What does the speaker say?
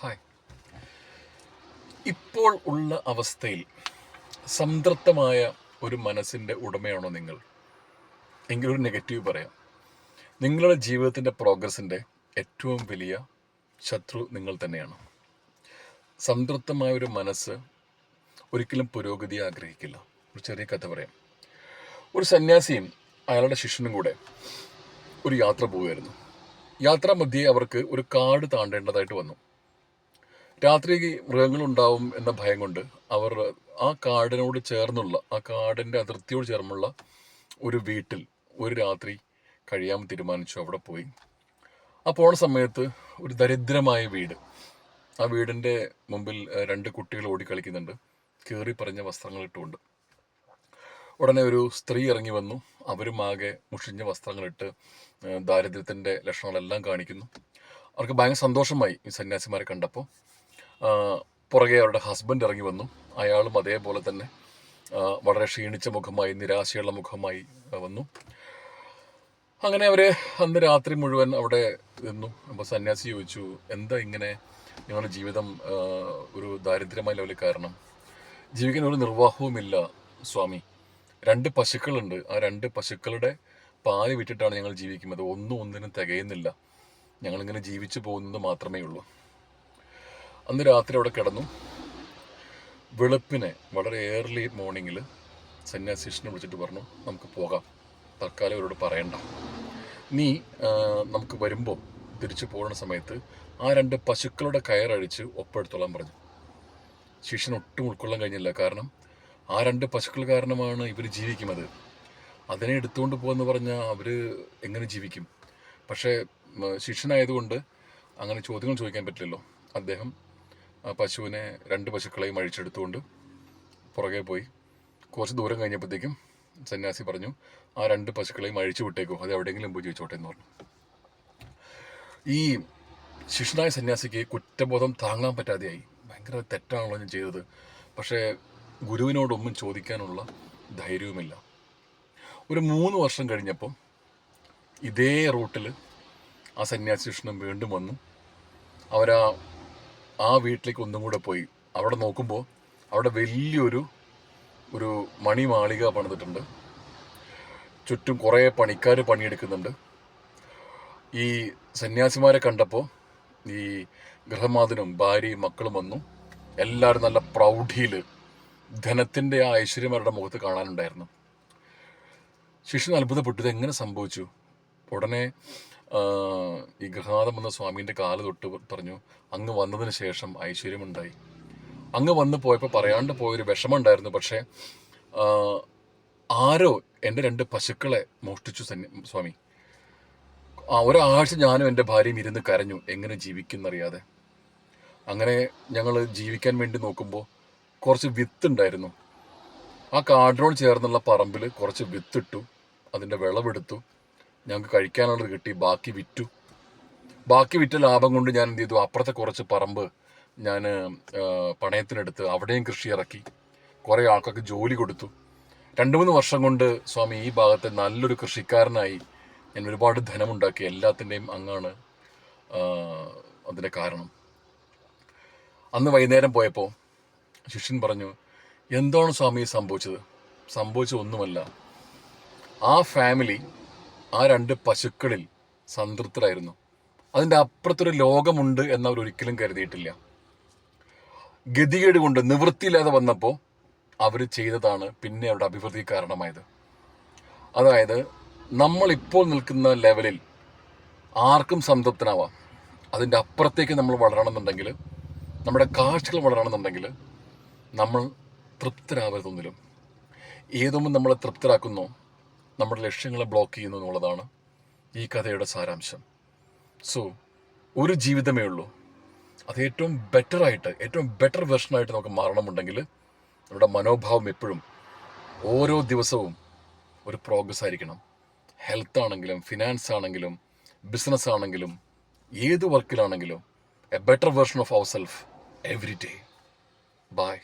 Hi. ഇപ്പോൾ ഉള്ള അവസ്ഥയിൽ സംതൃപ്തമായ ഒരു മനസ്സിന്റെ ഉടമയാണോ നിങ്ങൾ? എങ്കിലൊരു നെഗറ്റീവ് പറയാം. നിങ്ങളുടെ ജീവിതത്തിന്റെ പ്രോഗ്രസിന്റെ ഏറ്റവും വലിയ ശത്രു നിങ്ങൾ തന്നെയാണ്. സംതൃപ്തമായ ഒരു മനസ്സ് ഒരിക്കലും പുരോഗതി ആഗ്രഹിക്കില്ല. ഒരു ചെറിയ കഥ പറയാം. ഒരു സന്യാസിയും അയാളുടെ ശിഷ്യനും കൂടെ ഒരു യാത്ര പോവുമായിരുന്നു യാത്രാ മധ്യേ അവർക്ക് ഒരു കാട് താണ്ടേണ്ടതായിട്ട് വന്നു. രാത്രി മൃഗങ്ങളുണ്ടാവും എന്ന ഭയം കൊണ്ട് അവർ ആ കാടിനോട് ചേർന്നുള്ള ആ കാടിന്റെ അതിർത്തിയോട് ചേർന്നുള്ള ഒരു വീട്ടിൽ ഒരു രാത്രി കഴിയാൻ തീരുമാനിച്ചു. അവിടെ പോയി. ആ പോണ സമയത്ത് ഒരു ദരിദ്രമായ വീട്. ആ വീടിന്റെ മുമ്പിൽ രണ്ട് കുട്ടികൾ ഓടിക്കളിക്കുന്നുണ്ട് കീറി പറഞ്ഞ വസ്ത്രങ്ങൾ ഇട്ടുകൊണ്ട്. ഉടനെ ഒരു സ്ത്രീ ഇറങ്ങി വന്നു. അവരും ആകെ മുഷിഞ്ഞ വസ്ത്രങ്ങളിട്ട് ദാരിദ്ര്യത്തിന്റെ ലക്ഷണങ്ങളെല്ലാം കാണിക്കുന്നു. അവർക്ക് ഭയങ്കര സന്തോഷമായി ഈ സന്യാസിമാരെ കണ്ടപ്പോൾ. പുറകെ അവരുടെ ഹസ്ബൻഡ് ഇറങ്ങി വന്നു. അയാളും അതേപോലെ തന്നെ വളരെ ക്ഷീണിച്ച മുഖമായി നിരാശയുള്ള മുഖമായി വന്നു. അങ്ങനെ അവർ അന്ന് രാത്രി മുഴുവൻ അവിടെ നിന്നു. അപ്പോൾ സന്യാസി ചോദിച്ചു എന്താ ഇങ്ങനെ നിങ്ങളുടെ ജീവിതം ഒരു ദാരിദ്ര്യമായ ലെവലിൽ കാരണം? ജീവിക്കാൻ ഒരു നിർവാഹവുമില്ല സ്വാമി. രണ്ട് പശുക്കളുണ്ട്. ആ രണ്ട് പശുക്കളുടെ പാൽ വിറ്റിട്ടാണ് ഞങ്ങൾ ജീവിക്കുന്നത്. ഒന്നും ഒന്നിനും തികയുന്നില്ല. ഞങ്ങളിങ്ങനെ ജീവിച്ചു പോകുന്നത് മാത്രമേ ഉള്ളൂ. അന്ന് രാത്രി അവിടെ കിടന്നു. വെളുപ്പിനെ വളരെ ഏർലി മോർണിംഗിൽ സന്യാസിഷനെ വിളിച്ചിട്ട് പറഞ്ഞു നമുക്ക് പോകാം. തൽക്കാലം അവരോട് പറയണ്ട. നീ നമുക്ക് വരുമ്പോൾ തിരിച്ചു പോകുന്ന സമയത്ത് ആ രണ്ട് പശുക്കളുടെ കയറഴിച്ച് ഒപ്പെടുത്തോളാൻ പറഞ്ഞു. ശിഷ്യൻ ഒട്ടും ഉൾക്കൊള്ളാൻ കഴിഞ്ഞില്ല. കാരണം ആ രണ്ട് പശുക്കൾ കാരണമാണ് ഇവർ ജീവിക്കുന്നത്. അതിനെ എടുത്തുകൊണ്ട് പോകുമെന്ന് പറഞ്ഞാൽ അവർ എങ്ങനെ ജീവിക്കും? പക്ഷേ ശിഷ്യനായതുകൊണ്ട് അങ്ങനെ ചോദ്യങ്ങൾ ചോദിക്കാൻ പറ്റില്ലല്ലോ. അദ്ദേഹം പശുവിനെ രണ്ട് പശുക്കളെയും അഴിച്ചെടുത്തുകൊണ്ട് പുറകെ പോയി. കുറച്ച് ദൂരം കഴിഞ്ഞപ്പോഴത്തേക്കും സന്യാസി പറഞ്ഞു ആ രണ്ട് പശുക്കളെയും അഴിച്ചു വിട്ടേക്കോ അത് എവിടെയെങ്കിലും പോയി ചോദിച്ചോട്ടെ എന്ന് പറഞ്ഞു. ഈ ശിഷ്യനായ സന്യാസിക്ക് കുറ്റബോധം താങ്ങാൻ പറ്റാതെയായി. ഭയങ്കര തെറ്റാണല്ലോ ഞാൻ ചെയ്തത്. പക്ഷേ ഗുരുവിനോടൊന്നും ചോദിക്കാനുള്ള ധൈര്യവുമില്ല. ഒരു മൂന്ന് വർഷം കഴിഞ്ഞപ്പം ഇതേ റൂട്ടിൽ ആ സന്യാസി കൃഷ്ണൻ വീണ്ടും വന്നു. അവരാ ആ വീട്ടിലേക്ക് ഒന്നും കൂടെ പോയി. അവിടെ നോക്കുമ്പോൾ അവിടെ വലിയൊരു ഒരു മണിമാളിക പണിതിട്ടുണ്ട്. ചുറ്റും കുറേ പണിക്കാർ പണിയെടുക്കുന്നുണ്ട്. ഈ സന്യാസിമാരെ കണ്ടപ്പോൾ ഈ ഗൃഹമാതനും ഭാര്യയും മക്കളും വന്നു. എല്ലാവരും നല്ല പ്രൗഢിയിൽ ധനത്തിന്റെ ആ ഐശ്വര്യം അവരുടെ മുഖത്ത് കാണാനുണ്ടായിരുന്നു. ശിഷ്യൻ അത്ഭുതപ്പെട്ടു. ഇത് എങ്ങനെ സംഭവിച്ചു? ഉടനെ ഈ ഗൃഹനാഥം വന്ന സ്വാമീന്റെ കാൽ തൊട്ട് പറഞ്ഞു അങ്ങ് വന്നതിന് ശേഷം ഐശ്വര്യമുണ്ടായി. അങ്ങ് വന്ന് പോയപ്പോൾ പറയാണ്ട് പോയൊരു വിഷമമുണ്ടായിരുന്നു. പക്ഷേ ആരോ എന്റെ രണ്ട് പശുക്കളെ മോഷ്ടിച്ചു സ്വാമി. ആ ഒരാഴ്ച ഞാനും എന്റെ ഭാര്യയും ഇരുന്ന് കരഞ്ഞു എങ്ങനെ ജീവിക്കുന്നറിയാതെ അങ്ങനെ ഞങ്ങൾ ജീവിക്കാൻ വേണ്ടി നോക്കുമ്പോൾ കുറച്ച് വിത്തുണ്ടായിരുന്നു. ആ കാടിനോട് ചേർന്നുള്ള പറമ്പിൽ കുറച്ച് വിത്തിട്ടു അതിന്റെ വിളവെടുത്തു. ഞങ്ങൾക്ക് കഴിക്കാനുള്ളത് കിട്ടി ബാക്കി വിറ്റു. ബാക്കി വിറ്റ ലാഭം കൊണ്ട് ഞാൻ എന്ത് ചെയ്തു? അപ്പുറത്തെ കുറച്ച് പറമ്പ് ഞാൻ പണയത്തിനെടുത്ത് അവിടെയും കൃഷി ഇറക്കി. കുറേ ആൾക്കാർക്ക് ജോലി കൊടുത്തു. രണ്ട് മൂന്ന് വർഷം കൊണ്ട് സ്വാമി ഈ ഭാഗത്തെ നല്ലൊരു കൃഷിക്കാരനായി ഞാൻ ഒരുപാട് ധനമുണ്ടാക്കി. എല്ലാത്തിന്റെയും അങ്ങാണ് അതിന്റെ കാരണം. അന്ന് വൈകുന്നേരം പോയപ്പോൾ ശിഷ്യൻ പറഞ്ഞു എന്താണ് സ്വാമി സംഭവിച്ചത്? സംഭവിച്ചത് ഒന്നുമല്ല ആ ഫാമിലി ആ രണ്ട് പശുക്കളിൽ സംതൃപ്തരായിരുന്നു. അതിന്റെ അപ്പുറത്തൊരു ലോകമുണ്ട് എന്ന് അവർ ഒരിക്കലും കരുതിയിട്ടില്ല. ഗതികേട് കൊണ്ട് നിവൃത്തിയില്ലാതെ വന്നപ്പോൾ അവർ ചെയ്തതാണ് പിന്നെ അവരുടെ അഭിവൃദ്ധി കാരണമായത്. അതായത് നമ്മളിപ്പോൾ നിൽക്കുന്ന ലെവലിൽ ആർക്കും സംതൃപ്തനാവാം. അതിന്റെ അപ്പുറത്തേക്ക് നമ്മൾ വളരണമെന്നുണ്ടെങ്കിൽ നമ്മുടെ കാഴ്ചകൾ വളരണമെന്നുണ്ടെങ്കിൽ നമ്മൾ തൃപ്തരാവരുതൊന്നിലും. ഏതൊന്നും നമ്മളെ തൃപ്തരാക്കുന്നോ? നമ്മുടെ ലക്ഷ്യങ്ങളെ ബ്ലോക്ക് ചെയ്യുന്നു എന്നുള്ളതാണ് ഈ കഥയുടെ സാരാംശം. സോ ഒരു ജീവിതമേ ഉള്ളൂ. അത് ഏറ്റവും ബെറ്ററായിട്ട് ഏറ്റവും ബെറ്റർ വെർഷനായിട്ട് നമുക്ക് മാറണമെന്നുണ്ടെങ്കിൽ നമ്മുടെ മനോഭാവം എപ്പോഴും ഓരോ ദിവസവും ഒരു പ്രോഗ്രസ് ആയിരിക്കണം. ഹെൽത്ത് ആണെങ്കിലും ഫിനാൻസ് ആണെങ്കിലും ബിസിനസ് ആണെങ്കിലും ഏത് വർക്കിലാണെങ്കിലും a better version of our self every day by